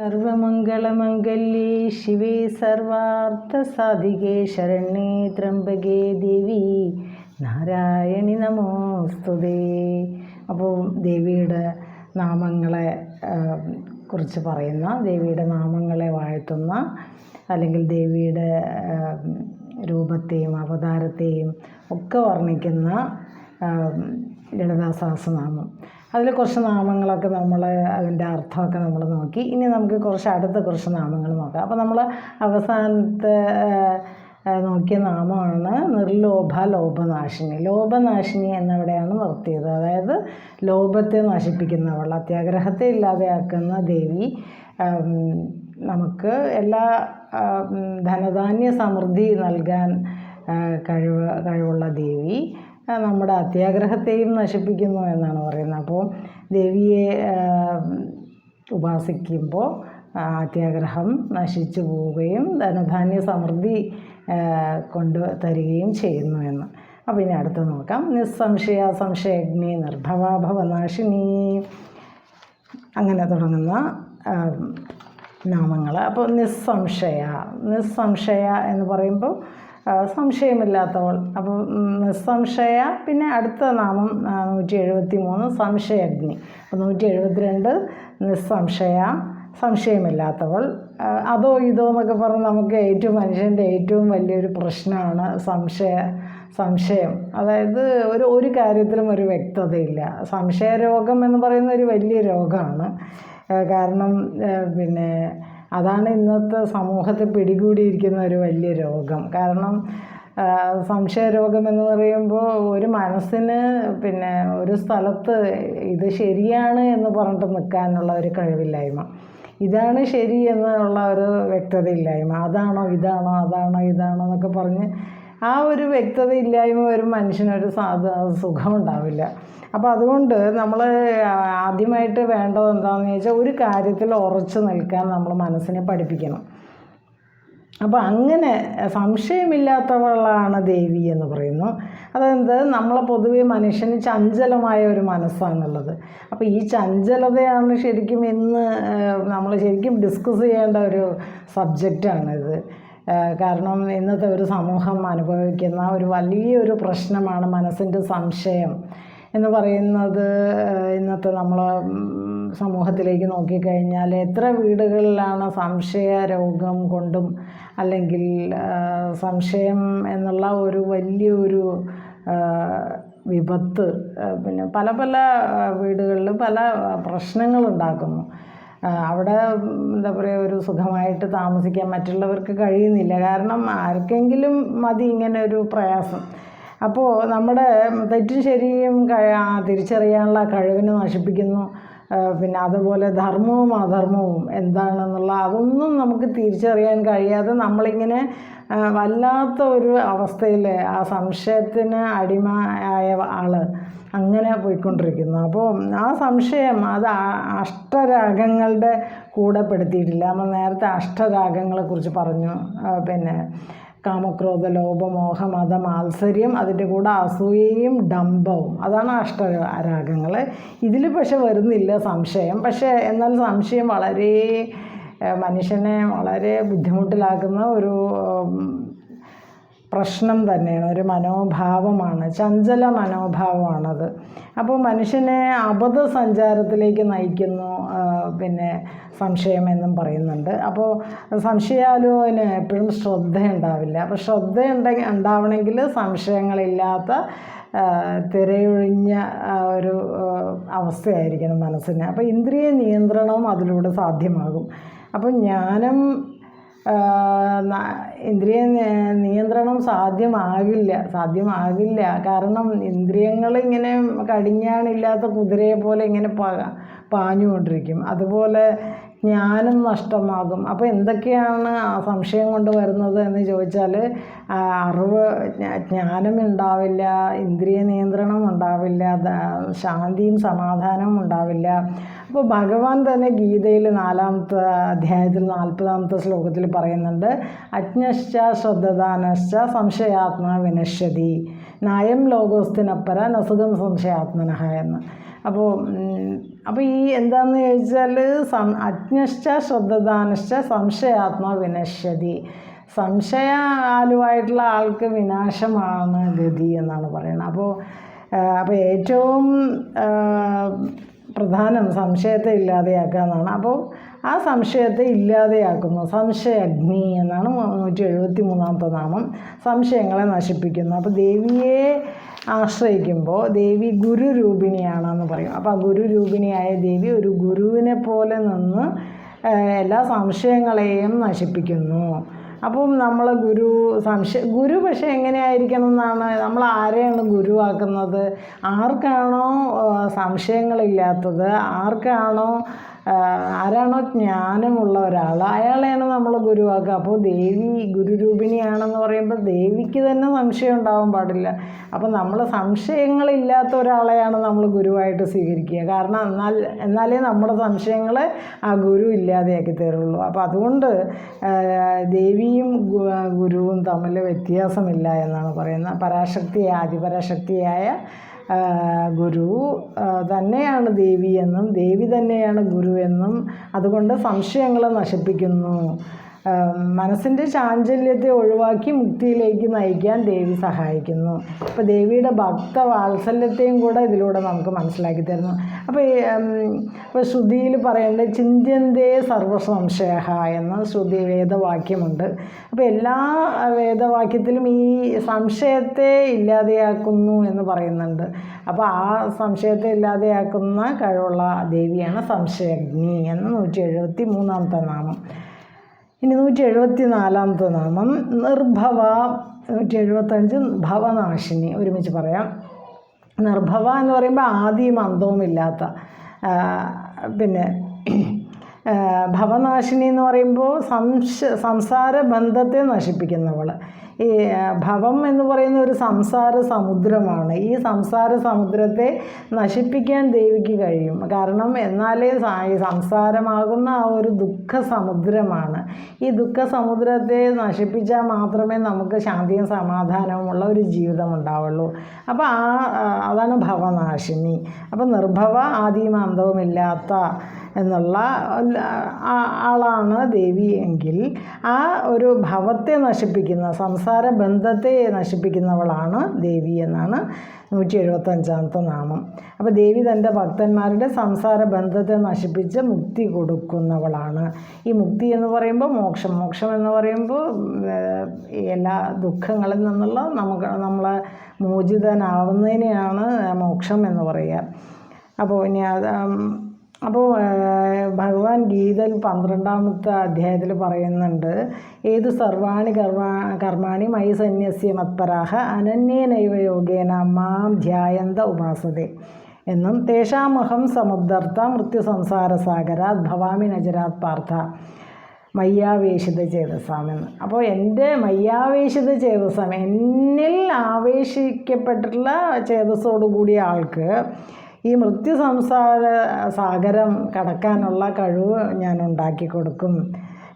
സർവമംഗളമംഗല്യേ ശിവേ സർവാർത്ഥസാധികേ ശരണ്യേ ത്രംബകേ ദേവി. നാരായണി നമോസ്തുതേ. അപ്പോൾ ദേവിയുടെ നാമങ്ങളെ കുറിച്ച് പറയുന്ന ദേവിയുടെ നാമങ്ങളെ വാഴ്ത്തുന്ന അല്ലെങ്കിൽ ദേവിയുടെ രൂപത്തെയും അവതാരത്തെയും ഒക്കെ വർണിക്കുന്ന ലളിതാ അതിൽ കുറച്ച് നാമങ്ങളൊക്കെ നമ്മൾ അതിന്റെ അർത്ഥമൊക്കെ നമ്മൾ നോക്കി. ഇനി നമുക്ക് കുറച്ച് അടുത്ത കുറച്ച് നാമങ്ങൾ നോക്കാം. അപ്പോൾ നമ്മൾ അവസാനത്തെ നോക്കിയ നാമമാണ് നിർലോഭ ലോഭനാശിനി. ലോഭനാശിനി എന്നവിടെയാണ് നിർത്തിയത്. അതായത് ലോഭത്തെ നശിപ്പിക്കുന്നവൾ അത്യാഗ്രഹത്തെ ഇല്ലാതെയാക്കുന്ന ദേവി നമുക്ക് എല്ലാ ധനധാന്യ സമൃദ്ധി നൽകാൻ കഴിവ് കഴിവുള്ള ദേവി നമ്മുടെ അത്യാഗ്രഹത്തെയും നശിപ്പിക്കുന്നു എന്നാണ് പറയുന്നത്. അപ്പോൾ ദേവിയെ ഉപാസിക്കുമ്പോൾ അത്യാഗ്രഹം നശിച്ചു പോവുകയും ധനധാന്യ സമൃദ്ധി കൊണ്ട് തരികയും ചെയ്യുന്നു എന്ന്. അപ്പോൾ ഇനി അടുത്ത് നോക്കാം. നിസ്സംശയ സംശയഗ്നി നിർഭവാഭവനാശിനി അങ്ങനെ തുടങ്ങുന്ന നാമങ്ങൾ. അപ്പോൾ നിസ്സംശയ. നിസ്സംശയ എന്ന് പറയുമ്പോൾ സംശയമില്ലാത്തവൾ. അപ്പോൾ ഉം, നിസ്സംശയ പിന്നെ അടുത്ത നാമം നൂറ്റി എഴുപത്തി മൂന്ന് സംശയഗ്നി. അപ്പോൾ നൂറ്റി എഴുപത്തിരണ്ട് നിസ്സംശയ സംശയമില്ലാത്തവൾ. അതോ ഇതോ എന്നൊക്കെ പറഞ്ഞ് നമുക്ക് ഏറ്റവും മനുഷ്യന്റെ ഏറ്റവും വലിയൊരു പ്രശ്നമാണ് സംശയ സംശയം. അതായത് ഒരു ഒരു കാര്യത്തിലും ഒരു വ്യക്തതയില്ല. സംശയരോഗം എന്ന് പറയുന്ന ഒരു വലിയ രോഗമാണ്. കാരണം പിന്നെ അതാണ് ഇന്നത്തെ സമൂഹത്തെ പിടികൂടിയിരിക്കുന്ന ഒരു വലിയ രോഗം. കാരണം സംശയ സംശയരോഗം എന്ന് പറയുമ്പോൾ ഒരു മനസ്സിന് പിന്നെ ഒരു സ്ഥലത്ത് ഇത് ശരിയാണ് എന്ന് പറഞ്ഞിട്ട് നിൽക്കാനുള്ള ഒരു കഴിവില്ലായ്മ. ഇതാണ് ശരി എന്നുള്ള ഒരു വ്യക്തതയില്ലായ്മ. അതാണോ ഇതാണോ അതാണോ ഇതാണോ എന്നൊക്കെ പറഞ്ഞ് ആ ഒരു വ്യക്തത ഇല്ലായ്മ ഒരു മനുഷ്യനൊരു സാധ സുഖം ഉണ്ടാവില്ല അപ്പോൾ അതുകൊണ്ട് നമ്മൾ ആദ്യമായിട്ട് വേണ്ടത് എന്താണെന്ന് ചോദിച്ചാൽ ഒരു കാര്യത്തിൽ ഉറച്ചു നിൽക്കാൻ നമ്മൾ മനസ്സിനെ പഠിപ്പിക്കണം. അപ്പോൾ അങ്ങനെ സംശയമില്ലാത്തവളാണ് ദേവി എന്ന് പറയുന്നു. അതായത് നമ്മളെ പൊതുവേ മനുഷ്യന് ചഞ്ചലമായ ഒരു മനസ്സാണുള്ളത്. അപ്പോൾ ഈ ചഞ്ചലതയാണ് ശരിക്കും ഇന്ന് നമ്മൾ ശരിക്കും ഡിസ്കസ് ചെയ്യേണ്ട ഒരു സബ്ജക്റ്റാണിത് കാരണം ഇന്നത്തെ ഒരു സമൂഹം അനുഭവിക്കുന്ന ഒരു വലിയൊരു പ്രശ്നമാണ് മനസ്സിന്റെ സംശയം എന്ന് പറയുന്നത് ഇന്നത്തെ നമ്മൾ സമൂഹത്തിലേക്ക് നോക്കിക്കഴിഞ്ഞാൽ എത്ര വീടുകളിലാണ് സംശയ രോഗം കൊണ്ടും അല്ലെങ്കിൽ സംശയം എന്നുള്ള ഒരു വലിയൊരു വിപത്ത് പിന്നെ പല പല വീടുകളിലും പല പ്രശ്നങ്ങളുണ്ടാക്കുന്നു അവിടെ എന്താ പറയുക ഒരു സുഖമായിട്ട് താമസിക്കാൻ മറ്റുള്ളവർക്ക് കഴിയുന്നില്ല. കാരണം ആർക്കെങ്കിലും മതി ഇങ്ങനെ ഒരു പ്രയാസം. അപ്പോൾ നമ്മുടെ തെറ്റും ശരിയും തിരിച്ചറിയാനുള്ള കഴിവിനെ നശിപ്പിക്കുന്നു. പിന്നെ അതുപോലെ ധർമ്മവും അധർമ്മവും എന്താണെന്നുള്ള അതൊന്നും നമുക്ക് തിരിച്ചറിയാൻ കഴിയാതെ നമ്മളിങ്ങനെ വല്ലാത്ത ഒരു അവസ്ഥയിൽ ആ സംശയത്തിന് ആയ ആൾ അങ്ങനെ പോയിക്കൊണ്ടിരിക്കുന്നു. അപ്പോൾ ആ സംശയം അത് അഷ്ടരാഗങ്ങളുടെ കൂടെ പെടുത്തിയിട്ടില്ല. നമ്മൾ നേരത്തെ അഷ്ടരാഗങ്ങളെക്കുറിച്ച് പറഞ്ഞു പിന്നെ കാമക്രോധ ലോപമോഹ മത മാത്സര്യം അതിന്റെ കൂടെ അസൂയയും ഡംഭവും. അതാണ് അഷ്ട രാഗങ്ങൾ ഇതിൽ പക്ഷെ വരുന്നില്ല സംശയം. പക്ഷേ എന്നാൽ സംശയം വളരെ മനുഷ്യനെ വളരെ ബുദ്ധിമുട്ടിലാക്കുന്ന ഒരു പ്രശ്നം തന്നെയാണ് ഒരു മനോഭാവമാണ് ചഞ്ചല മനോഭാവമാണത്. അപ്പോൾ മനുഷ്യനെ അബദ്ധ സഞ്ചാരത്തിലേക്ക് നയിക്കുന്നു പിന്നെ സംശയം എന്നും പറയുന്നുണ്ട്. അപ്പോൾ സംശയാലുവിന് എപ്പോഴും ശ്രദ്ധ ഉണ്ടാവില്ല അപ്പോൾ ശ്രദ്ധ ഉണ്ടെങ്കിൽ ഉണ്ടാവണമെങ്കിൽ സംശയങ്ങളില്ലാത്ത തിരയൊഴിഞ്ഞ ഒരു അവസ്ഥയായിരിക്കണം മനസ്സിന്. അപ്പോൾ ഇന്ദ്രിയ നിയന്ത്രണവും അതിലൂടെ സാധ്യമാകും. അപ്പോൾ ജ്ഞാനം ഇന്ദ്രിയ നിയന്ത്രണം സാധ്യമാകില്ല സാധ്യമാകില്ല. കാരണം ഇന്ദ്രിയങ്ങൾ ഇങ്ങനെ കടിഞ്ഞാണില്ലാത്ത കുതിരയെ പോലെ ഇങ്ങനെ പാഞ്ഞുകൊണ്ടിരിക്കും. അതുപോലെ ജ്ഞാനം നഷ്ടമാകും. അപ്പോൾ എന്തൊക്കെയാണ് ആ സംശയം കൊണ്ട് വരുന്നത് എന്ന് ചോദിച്ചാൽ അറിവ് ജ്ഞാനം ഉണ്ടാവില്ല ഇന്ദ്രിയ നിയന്ത്രണം ഉണ്ടാവില്ല ശാന്തിയും സമാധാനവും ഉണ്ടാവില്ല. അപ്പോൾ ഭഗവാൻ തന്നെ ഗീതയിൽ നാലാമത്തെ അധ്യായത്തിൽ നാൽപ്പതാമത്തെ ശ്ലോകത്തിൽ പറയുന്നുണ്ട് അജ്ഞശ്ച ശ്രദ്ധദാനശ്ച സംശയാത്മാ വിനശ്യതി. നയം ലോകോസ്തിനപ്പര നസുഖം സംശയാത്മനഹ എന്ന്. അപ്പോൾ അപ്പോൾ ഈ എന്താണെന്ന് ചോദിച്ചാൽ സം അജ്ഞശ്ച ശ്രദ്ധദാനശ്ച സംശയാത്മാ വിനശ്യതി. സംശയാലുവായിട്ടുള്ള ആൾക്ക് വിനാശമാണ് ഗതി എന്നാണ് പറയുന്നത്. അപ്പോൾ അപ്പോൾ ഏറ്റവും പ്രധാനം സംശയത്തെ ഇല്ലാതെയാക്കുക എന്നാണ്. അപ്പോൾ ആ സംശയത്തെ ഇല്ലാതെയാക്കുന്നു. സംശയഗ്നി എന്നാണ് നൂറ്റി എഴുപത്തി മൂന്നാമത്തെ നാമം. സംശയങ്ങളെ നശിപ്പിക്കുന്നു. അപ്പോൾ ദേവിയെ ആശ്രയിക്കുമ്പോൾ ദേവി ഗുരു ഗുരുരൂപിണിയാണെന്ന് പറയും. അപ്പോൾ ആ ഗുരു ഗുരുരൂപിണിയായ ദേവി ഒരു ഗുരുവിനെ പോലെ നിന്ന് എല്ലാ സംശയങ്ങളെയും നശിപ്പിക്കുന്നു. അപ്പം നമ്മൾ ഗുരു സംശയ ഗുരു പക്ഷേ എങ്ങനെയായിരിക്കണം എന്നാണ് നമ്മൾ ആരെയാണ് ഗുരുവാക്കുന്നത്? ആർക്കാണോ സംശയങ്ങളില്ലാത്തത്? ആർക്കാണോ ആരാണോ ജ്ഞാനമുള്ള ഒരാൾ അയാളെയാണ് നമ്മൾ ഗുരുവാക്കുക. അപ്പോൾ ദേവി ഗുരുരൂപിണിയാണെന്ന് പറയുമ്പോൾ ദേവിക്ക് തന്നെ സംശയം ഉണ്ടാവാൻ പാടില്ല. അപ്പോൾ നമ്മൾ സംശയങ്ങളില്ലാത്ത ഒരാളെയാണ് നമ്മൾ ഗുരുവായിട്ട് സ്വീകരിക്കുക. കാരണം എന്നാൽ എന്നാലേ നമ്മുടെ സംശയങ്ങൾ ആ ഗുരു ഇല്ലാതെയാക്കി തരുള്ളൂ. അപ്പോൾ അതുകൊണ്ട് ദേവിയും ഗുരുവും തമ്മിൽ വ്യത്യാസമില്ല എന്നാണ് പറയുന്നത്. പരാശക്തിയായ ആദിപരാശക്തിയായ ആ, ഗുരു തന്നെയാണ് ദേവി എന്നും ദേവി തന്നെയാണ് ഗുരു എന്നും അതുകൊണ്ട് സംശയങ്ങളെ നശിപ്പിക്കുന്നു. മനസ്സിന്റെ ചാഞ്ചല്യത്തെ ഒഴിവാക്കി മുക്തിയിലേക്ക് നയിക്കാൻ ദേവി സഹായിക്കുന്നു. അപ്പോൾ ദേവിയുടെ ഭക്ത വാത്സല്യത്തെയും കൂടെ ഇതിലൂടെ നമുക്ക് മനസ്സിലാക്കി തരുന്നു. അപ്പോൾ ഇപ്പോൾ ശ്രുതിയിൽ പറയേണ്ടത് ചിന്ത്യന്തേ സർവസംശയ എന്ന ശ്രുതി വേദവാക്യമുണ്ട്. അപ്പോൾ എല്ലാ വേദവാക്യത്തിലും ഈ സംശയത്തെ ഇല്ലാതെയാക്കുന്നു എന്ന് പറയുന്നുണ്ട്. അപ്പോൾ ആ സംശയത്തെ ഇല്ലാതെയാക്കുന്ന കഴിവുള്ള ദേവിയാണ് സംശയഗ്നി എന്ന നൂറ്റി എഴുപത്തി മൂന്നാമത്തെ നാമം. ഇനി നൂറ്റി എഴുപത്തി നാലാമത്തെ നാമം നിർഭവ നൂറ്റി എഴുപത്തഞ്ച് ഭവനാശിനി. ഒരുമിച്ച് പറയാം. നിർഭവ എന്ന് പറയുമ്പോൾ ആദിയും അന്തവും ഇല്ലാത്ത പിന്നെ ഭവനാശിനി എന്ന് പറയുമ്പോൾ സംശ സംസാര ബന്ധത്തെ നശിപ്പിക്കുന്നവൾ ഈ ഭവം എന്ന് പറയുന്ന ഒരു സംസാര സമുദ്രമാണ്. ഈ സംസാര സമുദ്രത്തെ നശിപ്പിക്കാൻ ദേവിക്ക് കഴിയും. കാരണം എന്നാലേ സംസാരമാകുന്ന ആ ഒരു ദുഃഖ സമുദ്രമാണ്. ഈ ദുഃഖ സമുദ്രത്തെ നശിപ്പിച്ചാൽ മാത്രമേ നമുക്ക് ശാന്തിയും സമാധാനവുമുള്ള ഒരു ജീവിതം ഉണ്ടാവുള്ളൂ. അപ്പോൾ ആ, അതാണ് ഭവനാശിനി. അപ്പോൾ നിർഭവ ആദിയും അന്തവുമില്ലാത്ത എന്നുള്ള ആളാണ് ദേവി എങ്കിൽ ആ ഒരു ഭവത്തെ നശിപ്പിക്കുന്ന സംസാര ബന്ധത്തെ നശിപ്പിക്കുന്നവളാണ് ദേവി എന്നാണ് നൂറ്റി എഴുപത്തഞ്ചാമത്തെ നാമം. അപ്പോൾ ദേവി തന്റെ ഭക്തന്മാരുടെ സംസാര ബന്ധത്തെ നശിപ്പിച്ച് മുക്തി കൊടുക്കുന്നവളാണ്. ഈ മുക്തി എന്ന് പറയുമ്പോൾ മോക്ഷം. മോക്ഷം എന്ന് പറയുമ്പോൾ എല്ലാ ദുഃഖങ്ങളിൽ നിന്നുള്ള നമുക്ക് നമ്മളെ മോചിതനാവുന്നതിനെയാണ് മോക്ഷം എന്ന് പറയുക. അപ്പോൾ ഇനി അത് അപ്പോൾ ഭഗവാൻ ഗീതയിൽ പന്ത്രണ്ടാമത്തെ അധ്യായത്തിൽ പറയുന്നുണ്ട് ഏത് സർവാണി കർമ്മ കർമാണി മൈ സന്യസ്യ മത്പരാഹ അനന്യേനൈവ യോഗേന മാം ധ്യായന്ത ഉപാസതേ. എന്നും തേഷാമഹം സംസാര സാഗരാത് ഭവാമി നജരാത് പാർത്ഥ മയ്യാവേശിത ചേതസാമെന്ന് അപ്പോൾ എന്റെ മയ്യാവേശിത ചേതസാം എന്നിൽ ആവേശിക്കപ്പെട്ടിട്ടുള്ള ചേതസ്സോടുകൂടിയ ആൾക്ക് ഈ മൃത്യു സംസാര സാഗരം കടക്കാനുള്ള കഴിവ് ഞാൻ ഉണ്ടാക്കി കൊടുക്കും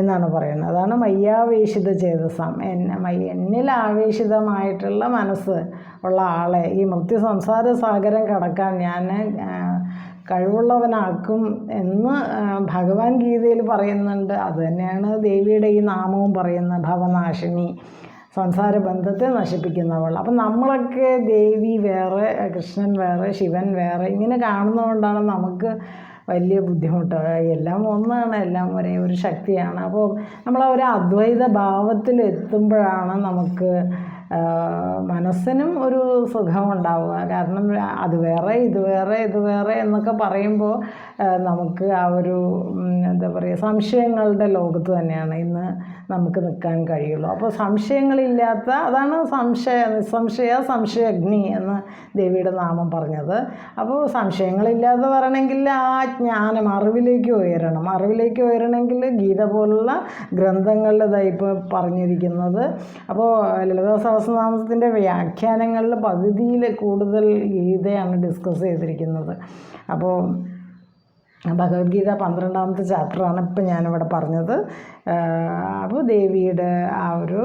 എന്നാണ് പറയുന്നത്. അതാണ് മയ്യാവേശിത ചേതസം. എന്നെ മയ്യ എന്നിൽ ആവേശിതമായിട്ടുള്ള മനസ്സ് ഉള്ള ആളെ ഈ മൃത്യു സംസാര സാഗരം കടക്കാൻ ഞാൻ കഴിവുള്ളവനാക്കും എന്ന് ഭഗവാൻ ഗീതയിൽ പറയുന്നുണ്ട്. അതുതന്നെയാണ് ദേവിയുടെ ഈ നാമവും പറയുന്നത് ഭവനാശിനി. സംസാര ബന്ധത്തെ നശിപ്പിക്കുന്നവൾ അപ്പം നമ്മളൊക്കെ ദേവി വേറെ കൃഷ്ണൻ വേറെ ശിവൻ വേറെ ഇങ്ങനെ കാണുന്നതുകൊണ്ടാണ് നമുക്ക് വലിയ ബുദ്ധിമുട്ട്. എല്ലാം ഒന്നാണ് എല്ലാം ഒരേ ഒരു ശക്തിയാണ്. അപ്പോൾ നമ്മൾ ആ ഒരു അദ്വൈത ഭാവത്തിൽ എത്തുമ്പോഴാണ് നമുക്ക് മനസ്സിനും ഒരു സുഖമുണ്ടാവുക. കാരണം അത് വേറെ ഇത് വേറെ ഇത് വേറെ എന്നൊക്കെ പറയുമ്പോൾ നമുക്ക് ആ ഒരു എന്താ പറയുക സംശയങ്ങളുടെ ലോകത്ത് തന്നെയാണ് ഇന്ന് നമുക്ക് നിൽക്കാൻ കഴിയുള്ളൂ. അപ്പോൾ സംശയങ്ങളില്ലാത്ത അതാണ് സംശയ നിസ്സംശയ സംശയഗ്നി എന്ന് ദേവിയുടെ നാമം പറഞ്ഞത്. അപ്പോൾ സംശയങ്ങളില്ലാതെ വരണമെങ്കിൽ ആ ജ്ഞാനം അറിവിലേക്ക് ഉയരണം. അറിവിലേക്ക് ഉയരണമെങ്കിൽ ഗീത പോലുള്ള ഗ്രന്ഥങ്ങളിൽ ഇപ്പോൾ പറഞ്ഞിരിക്കുന്നത്. അപ്പോൾ ലളിത സഹസ്രനാമത്തിന്റെ വ്യാഖ്യാനങ്ങളിൽ പകുതിയിൽ കൂടുതൽ ഗീതയാണ് ഡിസ്കസ് ചെയ്തിരിക്കുന്നത്. അപ്പോൾ ഭഗവത്ഗീത പന്ത്രണ്ടാമത്തെ ചാപ്റ്ററാണ് ഇപ്പം ഞാനിവിടെ പറഞ്ഞത്. അപ്പോൾ ദേവിയുടെ ആ ഒരു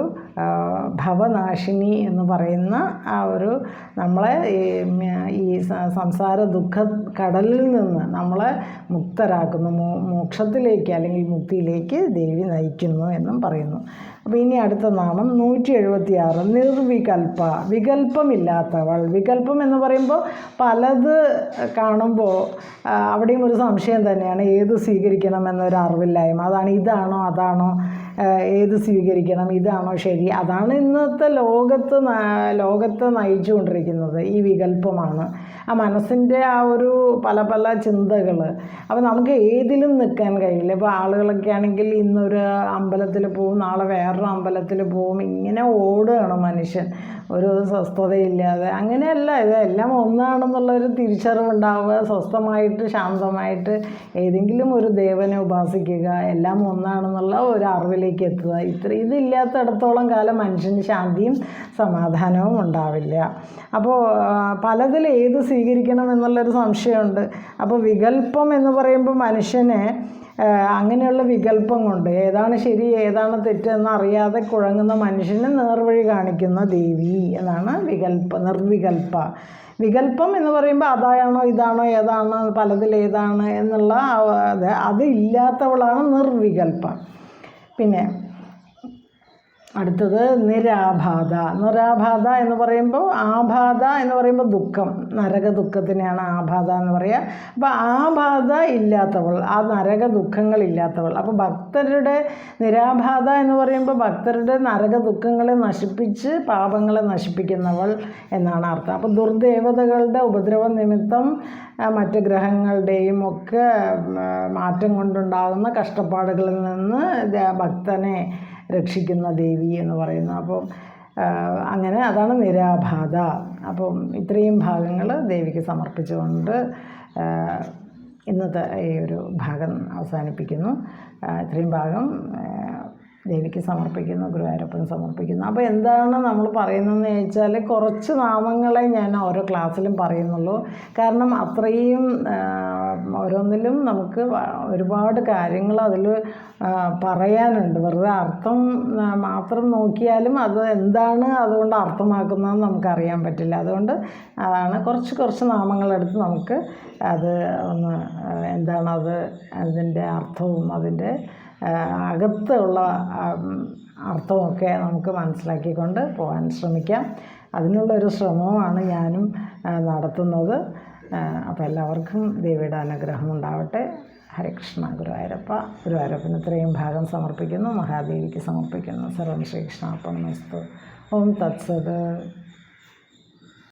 ഭവനാശിനി എന്ന് പറയുന്ന ആ ഒരു നമ്മളെ ഈ സംസാര ദുഃഖ കടലിൽ നിന്ന് നമ്മളെ മുക്തരാക്കുന്നു. മോക്ഷത്തിലേക്ക് അല്ലെങ്കിൽ മുക്തിയിലേക്ക് ദേവി നയിക്കുന്നു എന്നും പറയുന്നു. അപ്പോൾ ഇനി അടുത്ത നാമം നൂറ്റി എഴുപത്തി ആറ് നിർവികൽപ്പ വികല്പമില്ലാത്തവൾ വികല്പം എന്ന് പറയുമ്പോൾ പലത് കാണുമ്പോൾ അവിടെയും ഒരു സംശയം തന്നെയാണ്. ഏത് സ്വീകരിക്കണം എന്നൊരു അറിവില്ലായ്മ. അതാണ് ഇതാണോ അതാണോ ഏത് സ്വീകരിക്കണം ഇതാണോ ശരി. അതാണ് ഇന്നത്തെ ലോകത്ത് ലോകത്തെ നയിച്ചുകൊണ്ടിരിക്കുന്നത് ഈ വികല്പമാണ്. ആ മനസ്സിന്റെ ആ ഒരു പല പല ചിന്തകൾ അപ്പോൾ നമുക്ക് ഏതിലും നിൽക്കാൻ കഴിയില്ല. ഇപ്പോൾ ആളുകളൊക്കെ ആണെങ്കിൽ ഇന്നൊരു അമ്പലത്തിൽ പോവും നാളെ വേറൊരു അമ്പലത്തിൽ പോവും. ഇങ്ങനെ ഓടുകയാണ് മനുഷ്യൻ. ഒരു സ്വസ്ഥതയില്ലാതെ. അങ്ങനെയല്ല ഇതെല്ലാം ഒന്നാണെന്നുള്ളൊരു തിരിച്ചറിവുണ്ടാവുക സ്വസ്ഥമായിട്ട് ശാന്തമായിട്ട് ഏതെങ്കിലും ഒരു ദേവനെ ഉപാസിക്കുക എല്ലാം ഒന്നാണെന്നുള്ള ഒരു അറിവിലേക്ക് എത്തുക. ഇത്ര ഇതില്ലാത്തടത്തോളം കാലം മനുഷ്യന് ശാന്തിയും സമാധാനവും ഉണ്ടാവില്ല. അപ്പോൾ പലതിൽ ഏത് സ്വീകരിക്കണം എന്നുള്ളൊരു സംശയമുണ്ട്. അപ്പോൾ വികല്പം എന്ന് പറയുമ്പോൾ മനുഷ്യനെ അങ്ങനെയുള്ള വികല്പം കൊണ്ട് ഏതാണ് ശരി ഏതാണ് തെറ്റെന്ന് അറിയാതെ കുഴങ്ങുന്ന മനുഷ്യന് നേർവഴി കാണിക്കുന്ന ദേവി എന്നാണ് വികല്പ നിർവികൽപ്പ വികല്പം എന്ന് പറയുമ്പോൾ അതാണോ ഇതാണോ ഏതാണോ പലതിലേതാണ് എന്നുള്ള അതില്ലാത്തവളാണ് അത് അത് ഇല്ലാത്തവളാണ് നിർവികൽപ്പ പിന്നെ അടുത്തത് നിരാബാധ നിരാബാധ എന്ന് പറയുമ്പോൾ ആബാധ എന്ന് പറയുമ്പോൾ ദുഃഖം. നരക ദുഃഖത്തിനെയാണ് ആബാധ എന്ന് പറയുക. അപ്പോൾ ആബാധ ഇല്ലാത്തവൾ ആ നരക ദുഃഖങ്ങൾ ഇല്ലാത്തവൾ. അപ്പോൾ ഭക്തരുടെ നിരാബാധ എന്ന് പറയുമ്പോൾ ഭക്തരുടെ നരക ദുഃഖങ്ങളെ നശിപ്പിച്ച് പാപങ്ങളെ നശിപ്പിക്കുന്നവൾ എന്നാണ് അർത്ഥം. അപ്പോൾ ദുർദേവതകളുടെ ഉപദ്രവ നിമിത്തം മറ്റ് ഗ്രഹങ്ങളുടെയും ഒക്കെ മാറ്റം കൊണ്ടുണ്ടാകുന്ന കഷ്ടപ്പാടുകളിൽ നിന്ന് ഭക്തനെ രക്ഷിക്കുന്ന ദേവി എന്ന് പറയുന്നു അപ്പം അങ്ങനെ അതാണ് നിരാബാധ അപ്പം ഇത്രയും ഭാഗങ്ങൾ ദേവിക്ക് സമർപ്പിച്ചുകൊണ്ട് ഇന്നത്തെ ഈ ഒരു ഭാഗം അവസാനിപ്പിക്കുന്നു. ഇത്രയും ഭാഗം ദേവിക്ക് സമർപ്പിക്കുന്നു ഗുരുവായൂരപ്പന് സമർപ്പിക്കുന്നു. അപ്പോൾ എന്താണ് നമ്മൾ പറയുന്നതെന്ന് ചോദിച്ചാൽ കുറച്ച് നാമങ്ങളെ ഞാൻ ഓരോ ക്ലാസ്സിലും പറയുന്നുള്ളൂ. കാരണം അത്രയും ഓരോന്നിലും നമുക്ക് ഒരുപാട് കാര്യങ്ങൾ അതിൽ പറയാനുണ്ട്. വെറുതെ അർത്ഥം മാത്രം നോക്കിയാലും അത് എന്താണ് അതുകൊണ്ട് അർത്ഥമാക്കുന്നതെന്ന് നമുക്കറിയാൻ പറ്റില്ല. അതുകൊണ്ട് ആണ് കുറച്ച് കുറച്ച് നാമങ്ങളെടുത്ത് നമുക്ക് അത് ഒന്ന് എന്താണത് അതിന്റെ അർത്ഥവും അതിന്റെ അകത്തുള്ള അർത്ഥമൊക്കെ നമുക്ക് മനസ്സിലാക്കിക്കൊണ്ട് പോകാൻ ശ്രമിക്കാം. അതിനുള്ളൊരു ശ്രമമാണ് ഞാനും നടത്തുന്നത്. അപ്പോൾ എല്ലാവർക്കും ദേവിയുടെ അനുഗ്രഹം ഉണ്ടാവട്ടെ. ഹരകൃഷ്ണ ഗുരുവായൂരപ്പ. ഗുരുവായൂരപ്പന് ഇത്രയും ഭാഗം സമർപ്പിക്കുന്നു മഹാദേവിക്ക് സമർപ്പിക്കുന്നു. സർവം ശ്രീകൃഷ്ണാർപ്പണമസ്തു. ഓം തത്സത്.